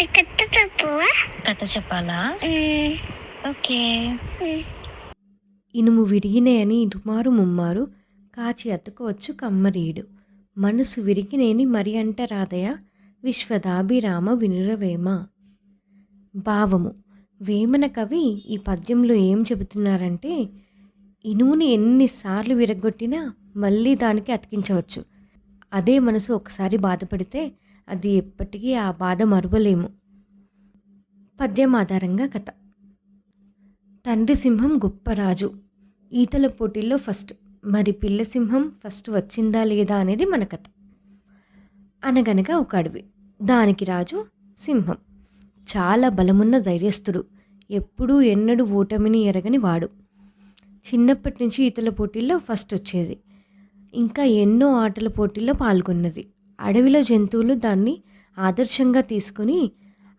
అది కథ తప్పువా కథ చెప్పాలా? ఓకే. ఇనుము విరిగినేని ఇటుమారు ముమ్మారు కాచి అతుకోవచ్చు కమ్మరీడు. మనసు విరిగినేని మరి అంట రాదయ? విశ్వదాభిరామ వినురవేమ. భావము. వేమన కవి ఈ పద్యంలో ఏం చెబుతున్నారంటే ఇనుముని ఎన్నిసార్లు విరగొట్టినా మళ్ళీ దానికి అతికించవచ్చు. అదే మనసు ఒకసారి బాధపడితే అది ఎప్పటికీ ఆ బాధ మరువలేము. పద్యం ఆధారంగా కథ. తండ్రి సింహం గొప్ప రాజు. ఈతల పోటీల్లో ఫస్ట్. మరి పిల్ల సింహం ఫస్ట్ వచ్చిందా లేదా అనేది మన కథ. అనగనగా ఒక అడవి. దానికి రాజు సింహం. చాలా బలమున్న ధైర్యస్థుడు. ఎప్పుడూ ఎన్నడూ ఓటమిని ఎరగని వాడు. చిన్నప్పటి నుంచి ఈతల పోటీల్లో ఫస్ట్ వచ్చేది. ఇంకా ఎన్నో ఆటల పోటీల్లో పాల్గొన్నది. అడవిలో జంతువులు దాన్ని ఆదర్శంగా తీసుకుని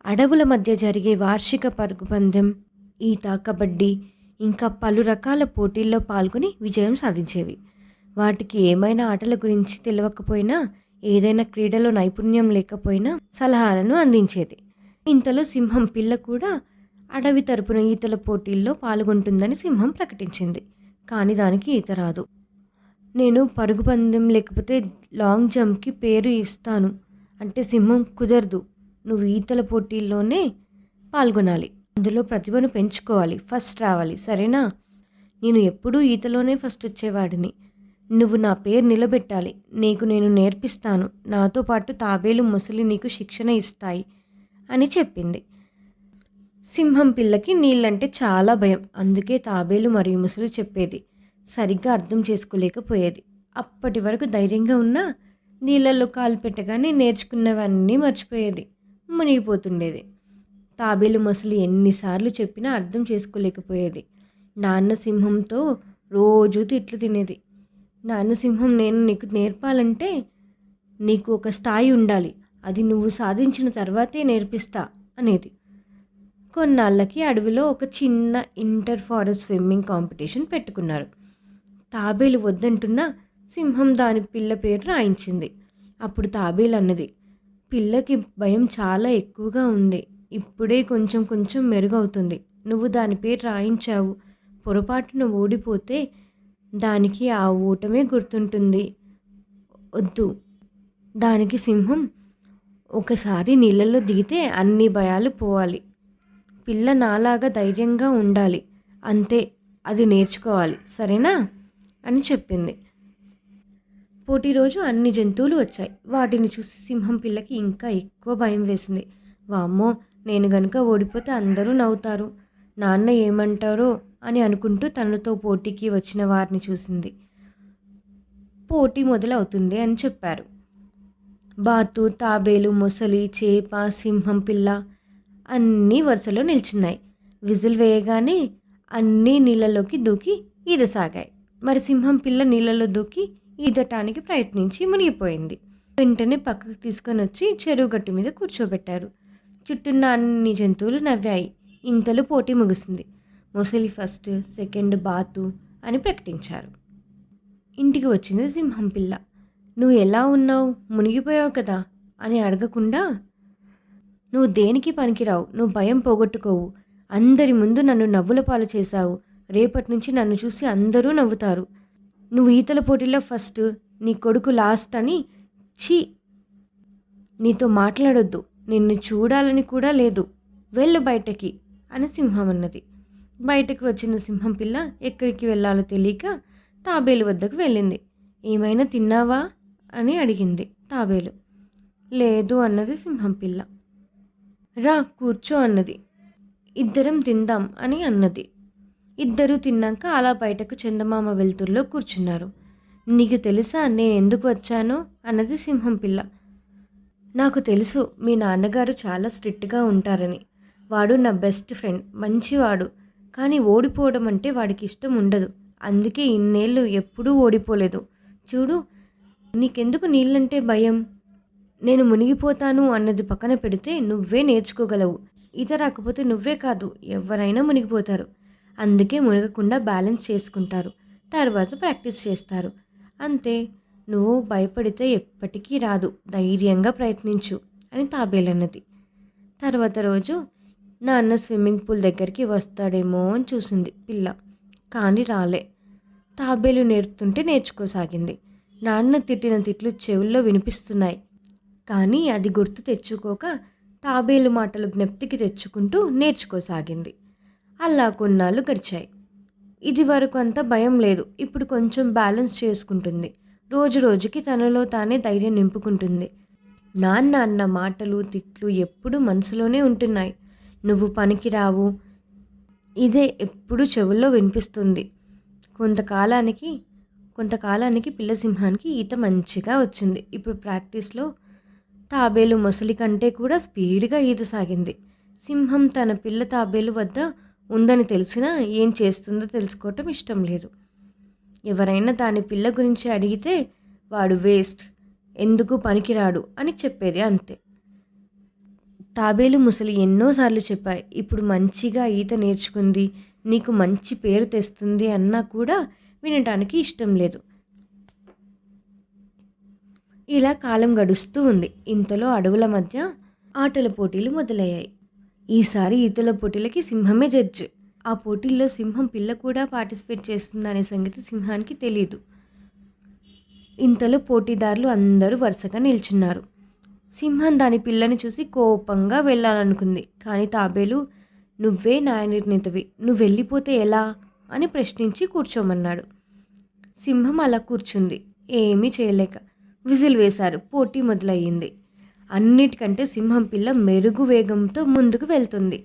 అడవుల మధ్య జరిగే వార్షిక పరుగు పందెం ఈత కబడ్డీ ఇంకా పలు రకాల పోటీల్లో పాల్గొని విజయం సాధించేవి. వాటికి ఏమైనా ఆటల గురించి తెలియకపోయినా ఏదైనా క్రీడలో నైపుణ్యం లేకపోయినా సలహాలను అందించేది. ఇంతలో సింహం పిల్ల కూడా అడవి తరపున ఈతల పోటీల్లో పాల్గొంటుందని సింహం ప్రకటించింది. కానీ దానికి ఈత రాదు. నేను పరుగు పందెం లేకపోతే లాంగ్ జంప్కి పేరు ఇస్తాను. అంటే సింహం కుదరదు. నువ్వు ఈతల పోటీల్లోనే పాల్గొనాలి. అందులో ప్రతిభను పెంచుకోవాలి. ఫస్ట్ రావాలి. సరేనా? నేను ఎప్పుడూ ఈతలోనే ఫస్ట్ వచ్చేవాడిని. నువ్వు నా పేరు నిలబెట్టాలి. నీకు నేను నేర్పిస్తాను. నాతో పాటు తాబేలు ముసలి నీకు శిక్షణ ఇస్తాయి అని చెప్పింది. సింహం పిల్లకి నీళ్ళంటే చాలా భయం. అందుకే తాబేలు మరియు ముసలి చెప్పేది. సరిగ్గా అర్థం చేసుకోలేకపోయేది. అప్పటి వరకు ధైర్యంగా ఉన్నా నీళ్ళల్లో కాలు పెట్టగానే నేర్చుకున్నవన్నీ మర్చిపోయేది మునిగిపోతుండేది. తాబేలు మసలు ఎన్నిసార్లు చెప్పినా అర్థం చేసుకోలేకపోయేది. నాన్న సింహంతో రోజు తిట్లు తినేది. నాన్న సింహం నేను నీకు నేర్పాలంటే నీకు ఒక స్థాయి ఉండాలి. అది నువ్వు సాధించిన తర్వాతే నేర్పిస్తా అనేది. కొన్నాళ్ళకి అడవిలో ఒక చిన్న ఇంటర్ ఫారెస్ట్ స్విమ్మింగ్ కాంపిటీషన్ పెట్టుకున్నారు. తాబేలు వద్దంటున్నా సింహం దాని పిల్ల పేరు రాయించింది. అప్పుడు తాబేలు అన్నది పిల్లకి భయం చాలా ఎక్కువగా ఉంది. ఇప్పుడే కొంచెం కొంచెం మెరుగవుతుంది. నువ్వు దాని పేరు రాయించావు. పొరపాటున ఓడిపోతే దానికి ఆ ఓటమే గుర్తుంటుంది. వద్దు. దానికి సింహం ఒకసారి నీళ్ళల్లో దిగితే అన్ని భయాలు పోవాలి. పిల్ల నాలాగా ధైర్యంగా ఉండాలి. అంతే అది నేర్చుకోవాలి. సరేనా? అని చెప్పింది. పోటీ రోజు అన్ని జంతువులు వచ్చాయి. వాటిని చూసి సింహం పిల్లకి ఇంకా ఎక్కువ భయం వేసింది. వామ్మో నేను గనుక ఓడిపోతే అందరూ నవ్వుతారు. నాన్న ఏమంటారో అని అనుకుంటూ తనతో పోటీకి వచ్చిన వారిని చూసింది. పోటీ మొదలవుతుంది అని చెప్పారు. బాతు తాబేలు మొసలి చేప సింహం పిల్ల అన్నీ వరుసలో నిల్చున్నాయి. విజిల్ వేయగానే అన్నీ నీళ్ళలోకి దూకి ఈదసాగాయి మరి సింహం పిల్ల నీళ్ళలో దూకి ఈదటానికి ప్రయత్నించి మునిగిపోయింది. వెంటనే పక్కకు తీసుకొని వచ్చి చెరువు గట్టు మీద కూర్చోబెట్టారు. చుట్టూన్న అన్ని జంతువులు నవ్వాయి. ఇంతలో పోటీ ముగిసింది మొసలి ఫస్ట్ సెకండ్ బాతు అని ప్రకటించారు. ఇంటికి వచ్చింది సింహం పిల్ల. నువ్వు ఎలా ఉన్నావు? మునిగిపోయావు కదా? అని అడగకుండా నువ్వు దేనికి పనికిరావు? నువ్వు భయం పోగొట్టుకోవు. అందరి ముందు నన్ను నవ్వుల పాలు చేశావు. రేపటి నుంచి నన్ను చూసి అందరూ నవ్వుతారు. నువ్వు ఈతల పోటీలో ఫస్ట్ నీ కొడుకు లాస్ట్ అని ఛీ! నీతో మాట్లాడొద్దు. నిన్ను చూడాలని కూడా లేదు. వెళ్ళు బయటకి అని సింహం అన్నది. బయటకు వచ్చిన సింహం పిల్ల ఎక్కడికి వెళ్ళాలో తెలియక తాబేలు వద్దకు వెళ్ళింది. ఏమైనా తిన్నావా? అని అడిగింది తాబేలు. లేదు అన్నది సింహం పిల్ల. రా కూర్చో అన్నది. ఇద్దరం తిందాం అని అన్నది. ఇద్దరూ తిన్నాక అలా బయటకు చందమామ వెలుతురులో కూర్చున్నారు. నీకు తెలుసా నేను ఎందుకు వచ్చానో? అన్నది సింహం పిల్ల. నాకు తెలుసు మీ నాన్నగారు చాలా స్ట్రిక్ట్గా ఉంటారని. వాడు నా బెస్ట్ ఫ్రెండ్ మంచివాడు. కానీ ఓడిపోవడం అంటే వాడికి ఇష్టం ఉండదు. అందుకే ఇన్నేళ్ళు ఎప్పుడూ ఓడిపోలేదు. చూడు నీకెందుకు నీళ్ళంటే భయం? నేను మునిగిపోతాను అన్నది పక్కన పెడితే నువ్వే నేర్చుకోగలవు. ఈత రాకపోతే నువ్వే కాదు ఎవరైనా మునిగిపోతారు. అందుకే మునగకుండా బ్యాలెన్స్ చేసుకుంటారు. తర్వాత ప్రాక్టీస్ చేస్తారు. అంతే నువ్వు భయపడితే ఎప్పటికీ రాదు. ధైర్యంగా ప్రయత్నించు అని తాబేలన్నది. తర్వాత రోజు నాన్న స్విమ్మింగ్ పూల్ దగ్గరికి వస్తాడేమో అని చూసింది పిల్ల. కానీ రాలే. తాబేలు నేర్పుతుంటే నేర్చుకోసాగింది. నాన్న తిట్టిన తిట్లు చెవుల్లో వినిపిస్తున్నాయి. కానీ అది గుర్తు తెచ్చుకోక తాబేలు మాటలు జ్ఞప్తికి తెచ్చుకుంటూ నేర్చుకోసాగింది. అలా కొన్నాళ్ళు గడిచాయి. ఇది వరకు అంత భయం లేదు. ఇప్పుడు కొంచెం బ్యాలెన్స్ చేసుకుంటుంది. రోజు రోజుకి తనలో తానే ధైర్యం నింపుకుంటుంది. నాన్న అన్న మాటలు తిట్లు ఎప్పుడు మనసులోనే ఉంటున్నాయి. నువ్వు పనికిరావు ఇదే ఎప్పుడు చెవుల్లో వినిపిస్తుంది. కొంతకాలానికి కొంతకాలానికి పిల్ల సింహానికి ఈత మంచిగా వచ్చింది. ఇప్పుడు ప్రాక్టీస్లో తాబేలు మొసలి కంటే కూడా స్పీడ్గా ఈత సాగింది. సింహం తన పిల్ల తాబేలు వద్ద ఉందని తెలిసినా ఏం చేస్తుందో తెలుసుకోవటం ఇష్టం లేదు. ఎవరైనా దాని పిల్ల గురించి అడిగితే వాడు వేస్ట్ ఎందుకు పనికిరాడు అని చెప్పేది అంతే. తాబేలు ముసలి ఎన్నోసార్లు చెప్పాయి ఇప్పుడు మంచిగా ఈత నేర్చుకుంది నీకు మంచి పేరు తెస్తుంది అన్నా కూడా వినటానికి ఇష్టం లేదు. ఇలా కాలం గడుస్తూ ఉంది. ఇంతలో అడవుల మధ్య ఆటల పోటీలు మొదలయ్యాయి. ఈసారి ఈతల పోటీలకి సింహమే జడ్జి. ఆ పోటీల్లో సింహం పిల్ల కూడా పార్టిసిపేట్ చేస్తుందనే సంగతి సింహానికి తెలియదు ఇంతలో పోటీదారులు అందరూ వరుసగా నిల్చున్నారు. సింహం దాని పిల్లని చూసి కోపంగా వెళ్ళాలనుకుంది. కానీ తాబేలు నువ్వే న్యాయ నిర్ణీతవి నువ్వు వెళ్ళిపోతే ఎలా? అని ప్రశ్నించి కూర్చోమన్నాడు. సింహం అలా కూర్చుంది. ఏమీ చేయలేక. విజిల్ వేశారు. పోటీ మొదలయ్యింది. అన్నిటికంటే సింహం పిల్ల మెరుగు వేగంతో ముందుకు వెళ్తుంది.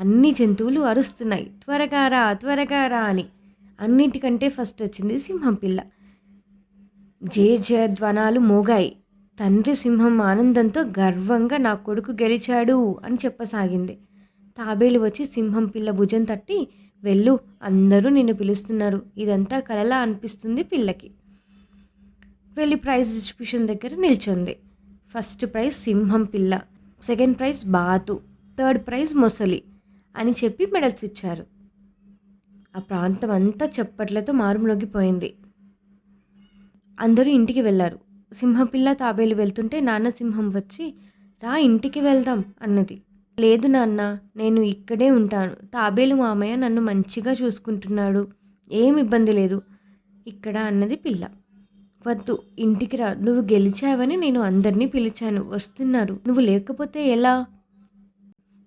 అన్ని జంతువులు అరుస్తున్నాయి. త్వరగా రా త్వరగా రా అని. అన్నిటికంటే ఫస్ట్ వచ్చింది సింహం పిల్ల. జే జయధ్వనాలు మోగాయి. తండ్రి సింహం ఆనందంతో గర్వంగా నా కొడుకు గెలిచాడు అని చెప్పసాగింది. తాబేలు వచ్చి సింహం పిల్ల భుజం తట్టి వెళ్ళు అందరూ నిన్ను పిలుస్తున్నారు. ఇదంతా కలలా అనిపిస్తుంది పిల్లకి. వెళ్ళి ప్రైజ్ డిస్ట్రిబ్యూషన్ దగ్గర నిల్చుంది ఫస్ట్ ప్రైజ్ సింహం పిల్ల సెకండ్ ప్రైజ్ బాతు థర్డ్ ప్రైజ్ మొసలి అని చెప్పి మెడల్స్ ఇచ్చారు. ఆ ప్రాంతం అంతా చప్పట్లతో మారుమ్రోగిపోయింది అందరూ ఇంటికి వెళ్ళారు. సింహపిల్ల తాబేలు వెళ్తుంటే నాన్న సింహం వచ్చి రా ఇంటికి వెళ్దాం అన్నది. లేదు నాన్న నేను ఇక్కడే ఉంటాను. తాబేలు మామయ్య నన్ను మంచిగా చూసుకుంటున్నాడు. ఏం ఇబ్బంది లేదు. ఇక్కడ అన్నది పిల్ల. వద్దు ఇంటికి రా. నువ్వు గెలిచావని నేను అందరినీ పిలిచాను. వస్తున్నారు. నువ్వు లేకపోతే ఎలా?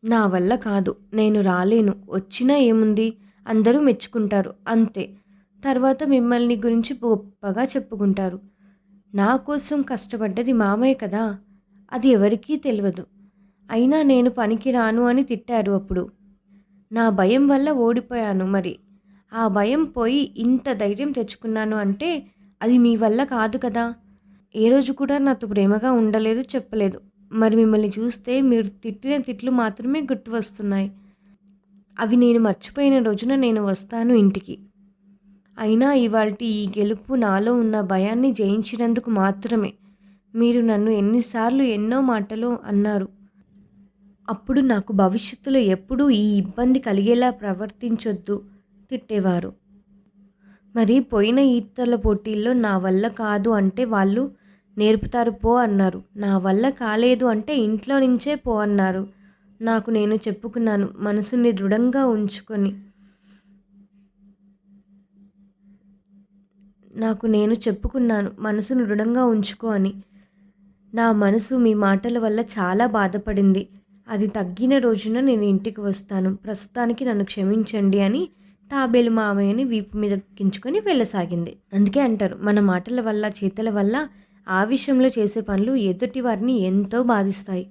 నా వల్ల కాదు. నేను రాలేను. వచ్చినా ఏముంది? అందరూ మెచ్చుకుంటారు. అంతే. తర్వాత మిమ్మల్ని గురించి గొప్పగా చెప్పుకుంటారు. నా కోసం కష్టపడ్డది మామయ్య కదా? అది ఎవరికీ తెలియదు అయినా నేను పనికి రాను అని తిట్టారు అప్పుడు. నా భయం వల్ల ఓడిపోయాను మరి. ఆ భయం పోయి ఇంత ధైర్యం తెచ్చుకున్నాను అంటే అది మీ వల్ల కాదు కదా. ఏ రోజు కూడా నాతో ప్రేమగా ఉండలేదు చెప్పలేదు. మరి మిమ్మల్ని చూస్తే మీరు తిట్టిన తిట్లు మాత్రమే గుర్తు వస్తున్నాయి అవి నేను మర్చిపోయిన రోజున నేను వస్తాను ఇంటికి. అయినా ఇవాళ ఈ గెలుపు నాలో ఉన్న భయాన్ని జయించినందుకు మాత్రమే. మీరు నన్ను ఎన్నిసార్లు ఎన్నో మాటలు అన్నారు. అప్పుడు నాకు భవిష్యత్తులో ఎప్పుడూ ఈ ఇబ్బంది కలిగేలా ప్రవర్తించొద్దు తిట్టేవారు. మరి పోయిన ఈతల పోటీల్లో నా వల్ల కాదు అంటే వాళ్ళు నేర్పుతారు పో అన్నారు. నా వల్ల కాలేదు అంటే ఇంట్లో నుంచే పో అన్నారు. నాకు నేను చెప్పుకున్నాను. మనసుని దృఢంగా ఉంచుకొని. నాకు నేను చెప్పుకున్నాను. మనసును దృఢంగా ఉంచుకో అని. నా మనసు మీ మాటల వల్ల చాలా బాధపడింది. అది తగ్గిన రోజున నేను ఇంటికి వస్తాను. ప్రస్తుతానికి నన్ను క్షమించండి అని తాబేలు మామయ్యని వీపు మీద కించుకొని వెళ్ళసాగింది. అందుకే అంటారు మన మాటల వల్ల చేతల వల్ల ఆ విషయంలో చేసే పనులు ఎదుటి వారిని ఎంతో బాధిస్తాయి.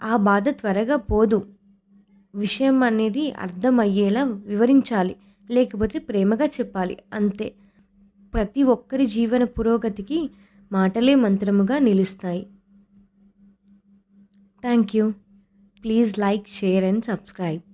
ఆ బాధ త్వరగా పోదు. విషయం అనేది అర్థమయ్యేలా వివరించాలి లేకపోతే ప్రేమగా చెప్పాలి అంతే. ప్రతి ఒక్కరి జీవన పురోగతికి మాటలే మంత్రముగా నిలుస్తాయి. Thank you. Please like share and subscribe.